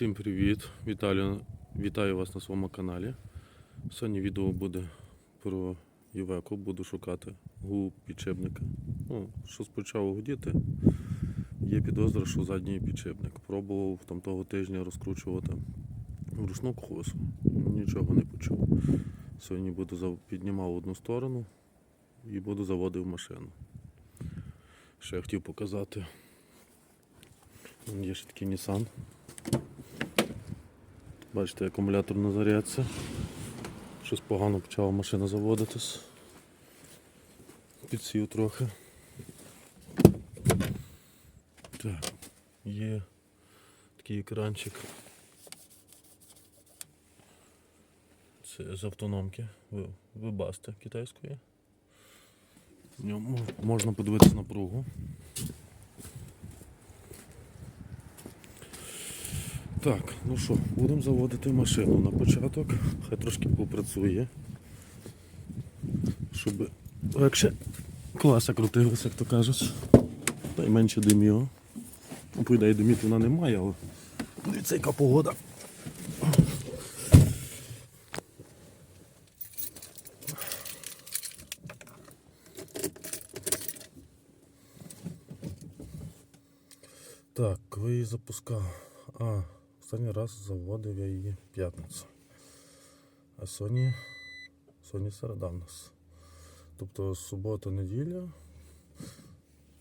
Всім привіт! Вітаю, вітаю вас на своєму каналі. Сьогодні відео буде про Ювеку. Буду шукати губ підшипника. Ну, що почав гудіти, є підозра, що задній підшипник. Пробував там того тижня розкручувати вручну косу. Нічого не почув. Сьогодні буду піднімав одну сторону і буду заводив машину. Ще я хотів показати. Є ще такий Nissan. Бачите, акумулятор не заряється. Щось погано почала машина заводитись. Підсів трохи. Так, є такий екранчик. Це з автономки. Ви- китайської. В ньому можна подивитися напругу. Так, ну що, будемо заводити машину на початок. Хай трошки попрацює. Щоб легше класа крутилася, як то кажуть. Та й менше димів. Ну, по ідеї димів вона немає, але дивіться, яка погода. Так, коли її запускав. А, останній раз заводив я її п'ятницю. А сьогодні, сьогодні середа в нас. Тобто субота, неділя.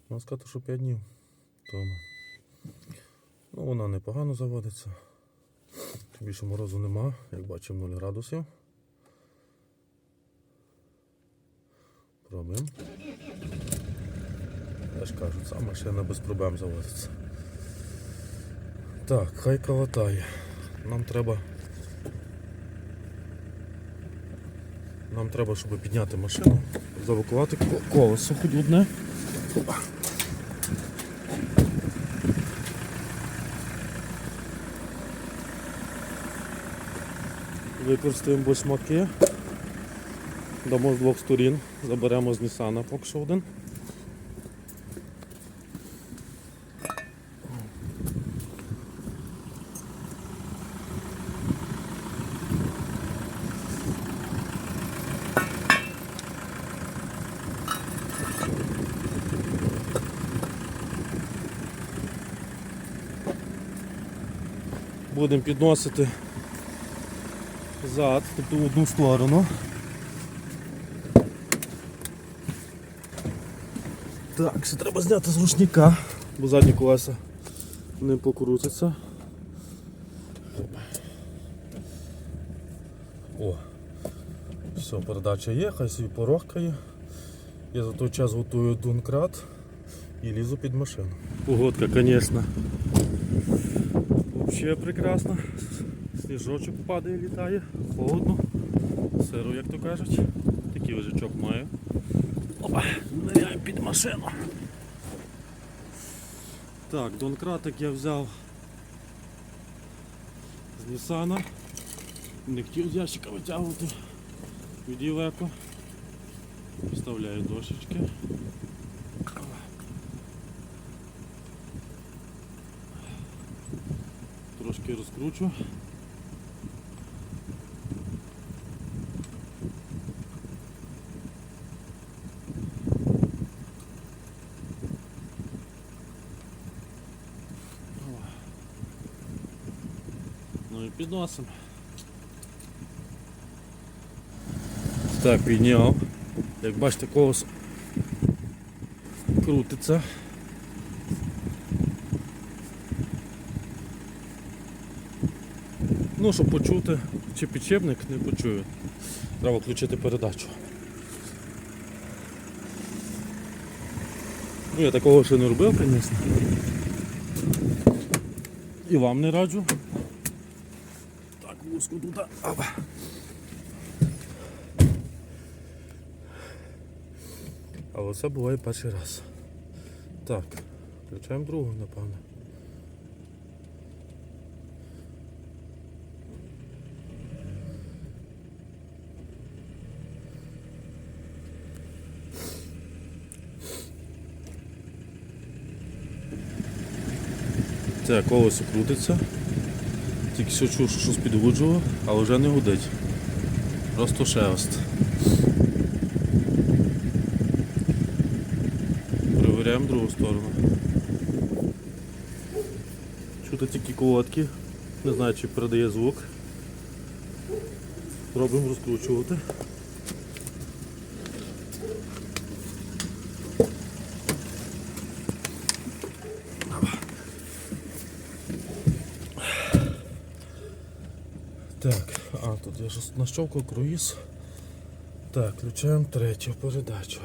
Можна сказати, що 5 днів тому. Ну, вона непогано заводиться. Більше морозу нема, як бачимо 0 градусів. Пробуємо. Я ж кажу, ця машина без проблем заводиться. Так, хай калатає. Нам треба. Нам треба, щоб підняти машину, завакувати колесо хоч одне. Використаємо башмаки. Дамо з двох сторін. Заберемо з Нісана поки що один. Будемо підносити зад, тобто в одну сторону. Так, ще треба зняти з рушника, бо задні колеса не покрутяться. О, все, передача є, хай собі порохкає. Я за той час готую дункрат і лізу під машину. Погодка, звісно. Взагалі прекрасно. Сніжочок падає, літає, холодно. Сиро, як то кажуть. Такий ожичок маю. Опа, ниряємо під машину. Так, донкратик я взяв з Нісана. Не хотів з ящика витягувати від Євеко. Вставляю дошечки. Трошки розкручу. Ну і підносимо. Так, підняв. Як бачите, колесо крутиться. Ну, щоб почути, чи підчепник не почує. Треба включити передачу. Ну, я такого ще не робив, звісно. І вам не раджу. Так, вузько тут. Опа. Але це буває перший раз. Так, включаємо другу, напевно. Це колесо крутиться. тільки що чув, що щось підгуджував, але вже не гудить. Просто шелест. Перевіряємо другу сторону. Чути тільки колодки. Не знаю, чи передає звук. Пробуємо розкручувати. Так, а тут я щось нащовкав круїз. Так, включаємо третю передачу.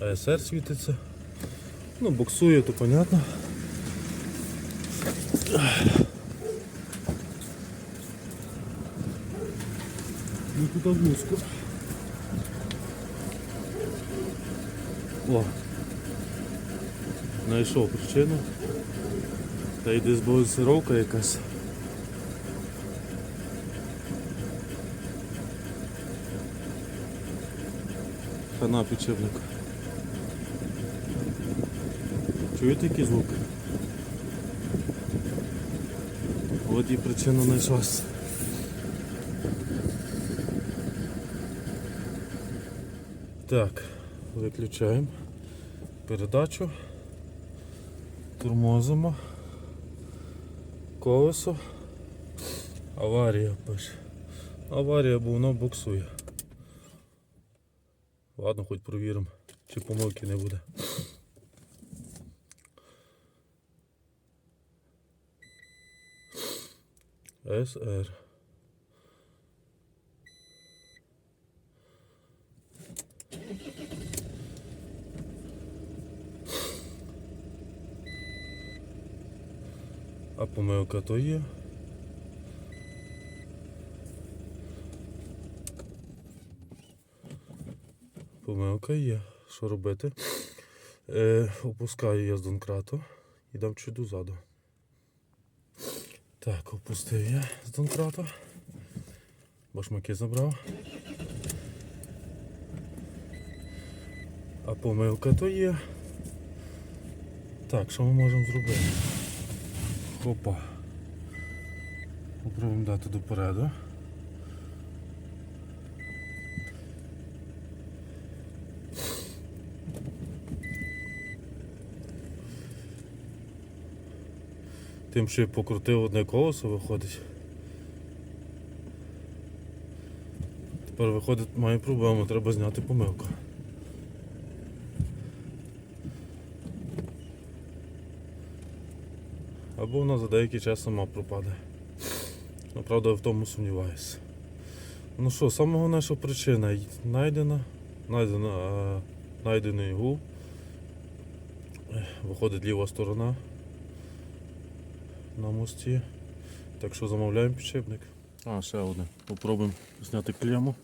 АСР світиться. Ну, буксує, то понятно. Ну туди вузько. О, знайшов причину. Та й десь балансировка якась. Хана підшипник. Чуєте який звук? От і причина знайшлась. Так, виключаємо передачу, тормозимо, колесо, аварія пише. Аварія, бо воно буксує. Ладно, хоч провіримо, чи помилки не буде. СР. А помилка то є. Помилка є. Що робити? Е, опускаю я з донкрату і дам чуть дозаду. Так, опустив я з донкрату. Башмаки забрав. А помилка то є. Так, що ми можемо зробити? Хопа. Попробуємо дати допереду. Тим, що я покрутив одне колесо, виходить. Тепер виходить, має проблему, треба зняти помилку. Або вона за деякий час сама пропаде. Ну, в тому сумніваюся. Ну що, саме головне, причина знайдена, знайдена, а, знайдений гул. Виходить ліва сторона на мості. Так що замовляємо підшипник. А, ще одне. Попробуємо зняти клему.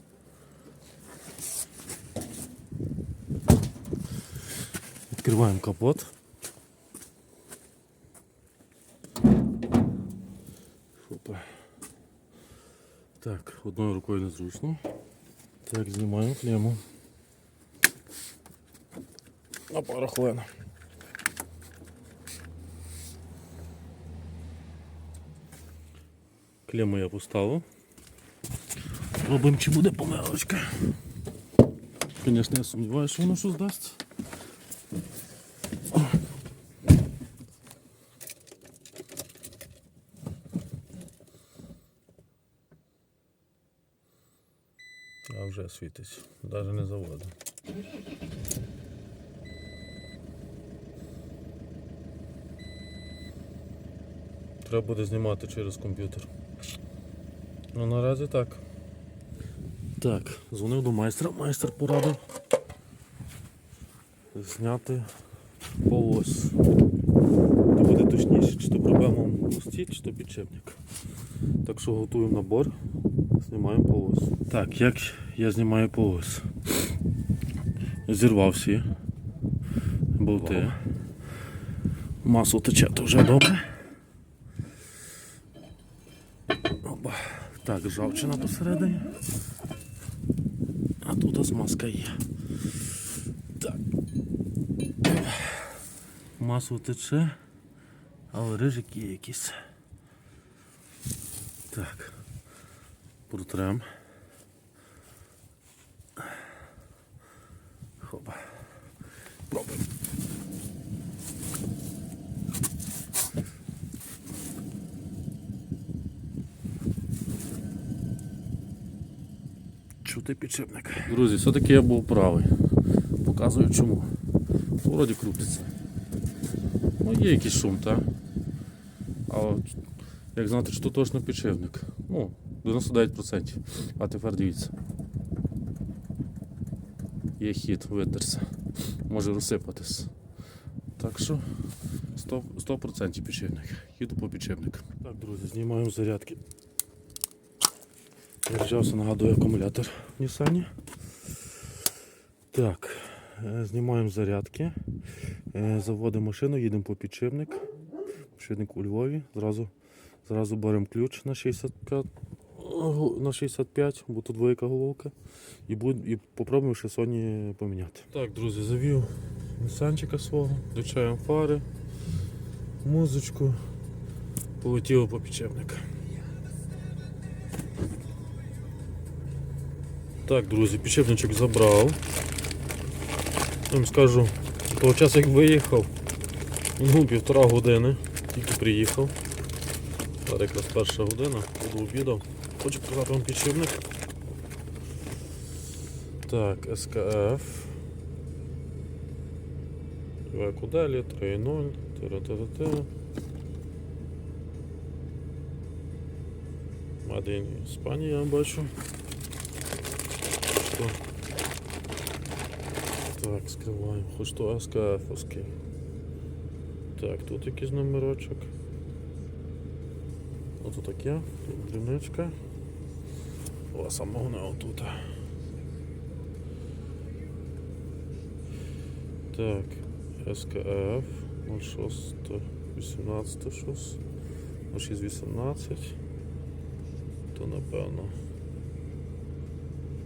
Відкриваємо капот. Фопа. Так, одною рукою незручно. Так, знімаємо клему. На пару хвилин. Клему я поставив. Пробуємо, чи буде помилочка. Звісно, я сумніваюся, що воно щось дасть. А вже світить. Навіть не заводить. Треба буде знімати через комп'ютер. Ну наразі так. Так, дзвонив до майстра, майстер порадив зняти полос. То буде точніше, чи то проблема в мості, чи то підшипник. Так що готуємо набор, знімаємо полос. Так, як я знімаю полос? Зірвав всі болти. Масло тече, то вже добре. Опа. Так, ржавчина посередині. А тут смазка є. Так. Масло тече, але рижик є якийсь. Так. Протрем. Хопа. Пробуємо. Чути підшипник. Друзі, все-таки я був правий. Показую чому. Вроді крутиться. Ну, є якийсь шум, так? А от, як знати, що точно підшипник. Ну, 99%. А тепер дивіться. Є хід, витерся. Може розсипатись. Так що 100%, 100% підшипник. Їду по підшипник. Так, друзі, знімаємо зарядки. Заряджався, нагадую, акумулятор в Нісані. Так, е, знімаємо зарядки. Е, Заводимо машину, їдемо по підшипник. Підшипник у Львові. Зразу, зразу беремо ключ на 65, на 65 бо тут двояка головка. І, буд, і попробуємо ще Sony поміняти. Так, друзі, завів Нісанчика свого, включаємо фари, музичку. Полетіло по підшипник. Так, друзі, підшипничок забрав. Я вам скажу, того часу як виїхав, ну, півтора години, тільки приїхав. Якраз перша година, буду обідав. Хочу показати вам підшипник. Так, СКФ. Векуделі 3.0. Тире-тире-тире. Мадин Іспанія я бачу. Що? Так, скриваємо. Хоч то СКФ-овський. Так, тут якийсь номерочок. Ото таке, тут дрібничка. О, самого не отут. Так, СКФ 06, 18 щось. 06, 18. То напевно.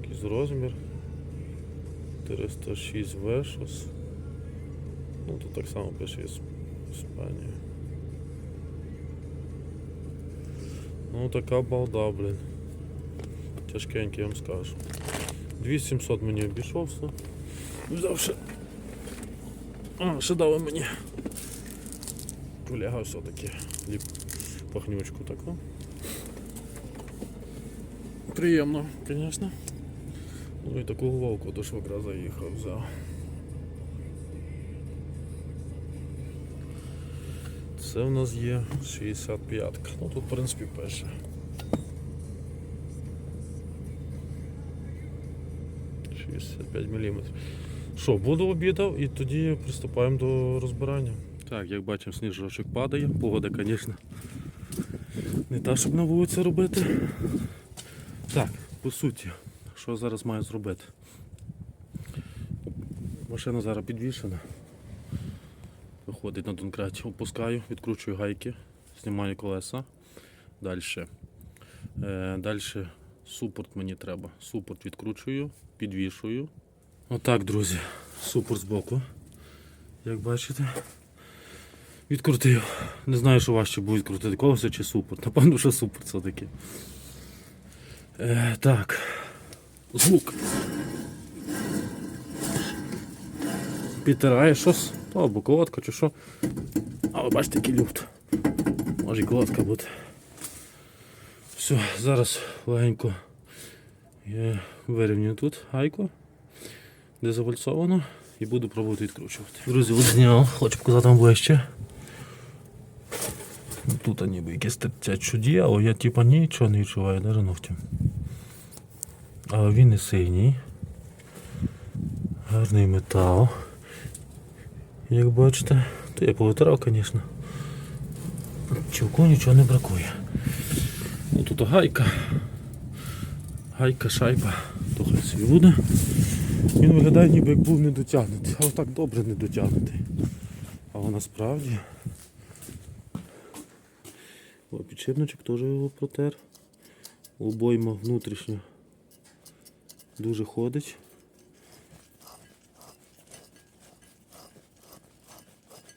Якийсь розмір. 406 В щось. Ну тут так само пише Іс- Іспанія. Ну така балда, блін. Тяжкенький, я вам скажу. 2700 мені обійшовся. Взяв ще. А, ще дали мені. Колега все-таки ліп пахнючку таку. Приємно, звісно. Ну і таку головку до швагра заїхав, взяв. Це в нас є 65. Ну тут в принципі. Шістдесят п'ять. Що, буду обідав і тоді приступаємо до розбирання. Так, як бачимо, сніжочок падає, погода, звісно, не та, щоб на вулиці робити. Так, по суті, що зараз маю зробити? Машина зараз підвішена. Виходить на донкраті, опускаю, відкручую гайки, знімаю колеса. Далі. Е, далі супорт мені треба. Супорт відкручую, підвішую. Отак, друзі, супорт збоку. Як бачите. Відкрутив. Не знаю, що важче буде відкрутити колесо чи супорт. Напевно, що супорт все-таки. Е, так. Звук. Підтирає щось. То або колодка чи що. Але бачите, який люфт. Може і колодка бути. Все, зараз легенько я вирівнюю тут гайку, де завальцовано, і буду пробувати відкручувати. Друзі, от зняв, хочу показати вам ближче. Тут ніби якесь тертя чуді, але я типа нічого не відчуваю, навіть ногтем. Але він не синій. Гарний метал. Як бачите, то я повитирав, звісно. Чулку нічого не бракує. Ну, тут гайка. Гайка, шайба, то собі буде. Він виглядає ніби як був недотягнутий, але так добре недотягнутий. Але насправді. Підшипничок теж його протер. Обойма внутрішня дуже ходить.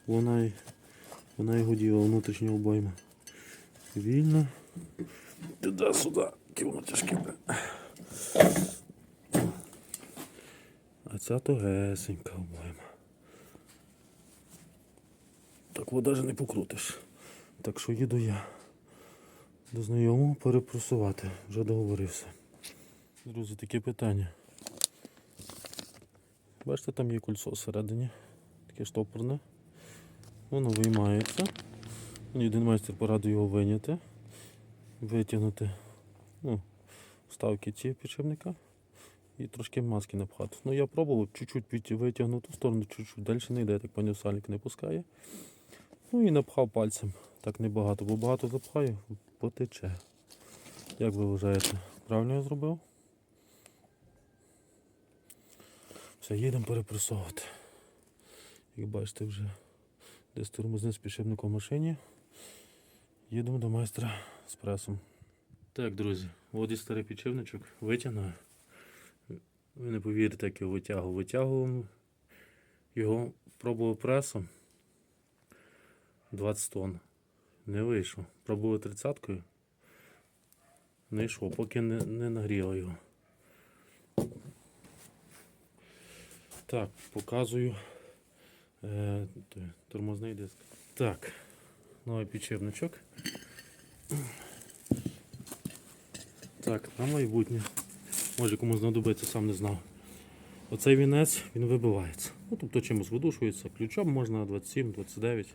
Вона й вона й гуділа внутрішня обойма. Вільно. Туди-сюди, які воно тяжке. А ця тогесенька обойма. Так навіть не покрутиш. Так що їду я до знайомого перепросувати. Вже договорився. Друзі, таке питання. Бачите, там є кольцо всередині. Таке штопорне. Воно виймається. Один майстер порадив його виняти, витягнути ну, вставки ці підшипника і трошки маски напхати. Ну я пробував чуть-чуть від- витягнути в сторону, чуть-чуть далі не йде, так пані сальник не пускає. Ну і напхав пальцем. Так небагато, бо багато запхаю, потече. Як ви вважаєте, правильно я зробив? Все, їдемо перепресовувати. Як бачите, вже десь тормозний з підшипником в машині. Їдемо до майстра з пресом. Так, друзі, от і старий підшипничок витягнув. Ви не повірите, як його витягував. Витягував його пробував пресом 20 тонн. Не вийшов. Пробував тридцяткою. Не йшло, поки не, не нагріло його. Так, показую е, тормозний диск. Так, новий підшипничок. Так, на майбутнє. Може комусь знадобиться, сам не знав. Оцей вінець він вибивається. Ну, тобто чимось видушується. Ключом можна 27, 29.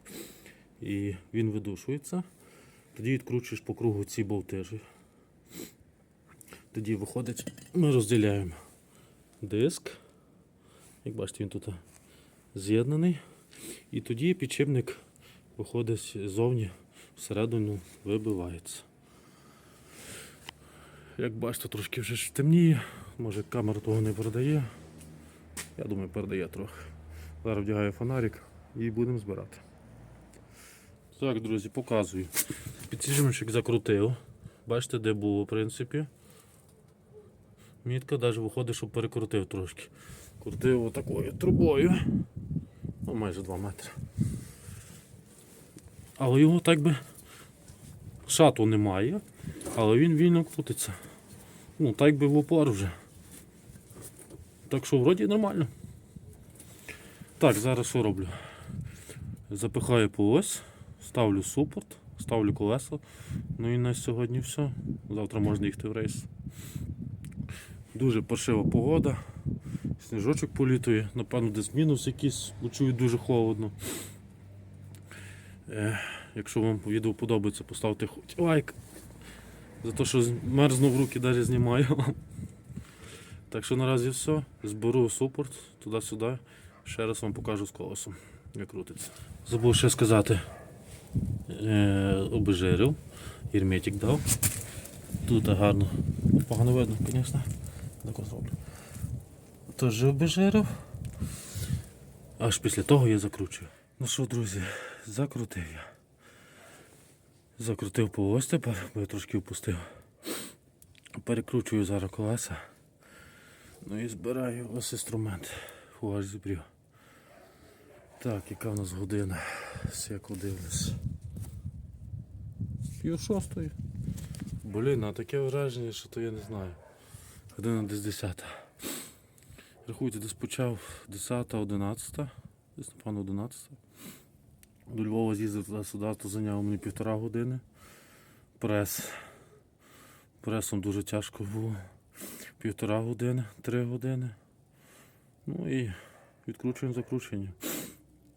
І він видушується. Тоді відкручуєш по кругу ці болтежі. Тоді виходить, ми розділяємо диск. Як бачите, він тут з'єднаний. І тоді підшипник виходить ззовні, всередину вибивається. Як бачите, трошки вже темніє, може камера того не передає. Я думаю, передає трохи. Зараз вдягаю фонарик і будемо збирати. Так, друзі, показую. Підсіжмичок закрутив. Бачите, де було, в принципі. Мітка навіть виходить, що перекрутив трошки. Крутив отакою трубою. Ну, майже 2 метри. Але його так би шату немає, але він вільно крутиться. Ну, так би в упор вже. Так що вроді нормально. Так, зараз що роблю? Запихаю по ставлю супорт, ставлю колесо. Ну і на сьогодні все. Завтра можна їхати в рейс. Дуже паршива погода. Сніжочок політує, напевно, десь мінус якийсь, бо чую дуже холодно. Е, якщо вам відео подобається, поставте хоч лайк. За те, що мерзну в руки навіть знімаю. Так що наразі все. Зберу супорт туди-сюди. Ще раз вам покажу з колесом, як крутиться. Забув ще сказати. Е, обезжирив, герметик дав. Тут гарно. Погано видно, звісно. Так от зроблю. Теж обезжирив. Аж після того я закручую. Ну що, друзі, закрутив я. Закрутив по ось тепер, бо я трошки впустив. Перекручую зараз колеса. Ну і збираю ось інструмент. Фуаж зібрів. Так, яка в нас година? Як дивлюсь. Пів шостої. Блін, а таке враження, що то я не знаю. Година десь 10. Рахуйте, десь почав 10, 11, десь напевно 11. До Львова з'їздив туди-сюди, то зайняло мені півтора години. Прес. Пресом дуже тяжко було. Півтора години, три години. Ну і відкручуємо закручення.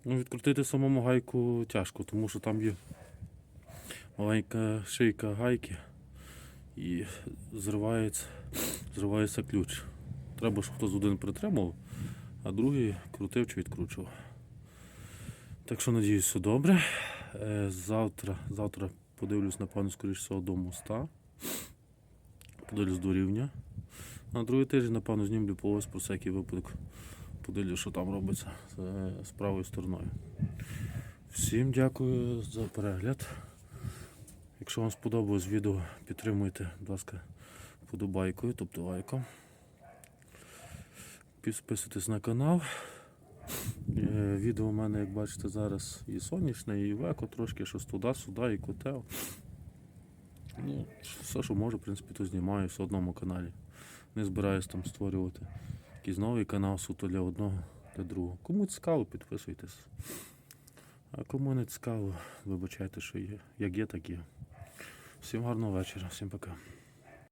Ну, відкрутити самому гайку тяжко, тому що там є маленька шийка гайки і зривається, зривається ключ. Треба, щоб хтось один притримав, а другий крутив чи відкручував. Так що надіюсь, все добре. Е, Завтра, завтра подивлюсь, напевно, скоріш всього до моста. Подивлюсь до рівня. На другий тиждень, напевно, знімлю по ось про всякий випадок. Подивлюсь, що там робиться е, з правою стороною. Всім дякую за перегляд. Якщо вам сподобалось відео, підтримуйте, будь ласка, подобайкою, тобто лайком. Підписуйтесь на канал. Е, Відео у мене, як бачите, зараз і сонячне, і веко трошки, щось туди-сюди, і котел. Ну, все, що можу, в принципі, то знімаю в одному каналі. Не збираюсь там створювати якийсь новий канал суто для одного, для другого. Кому цікаво, підписуйтесь. А кому не цікаво, вибачайте, що є. Як є, так є. Всім гарного вечора, всім пока.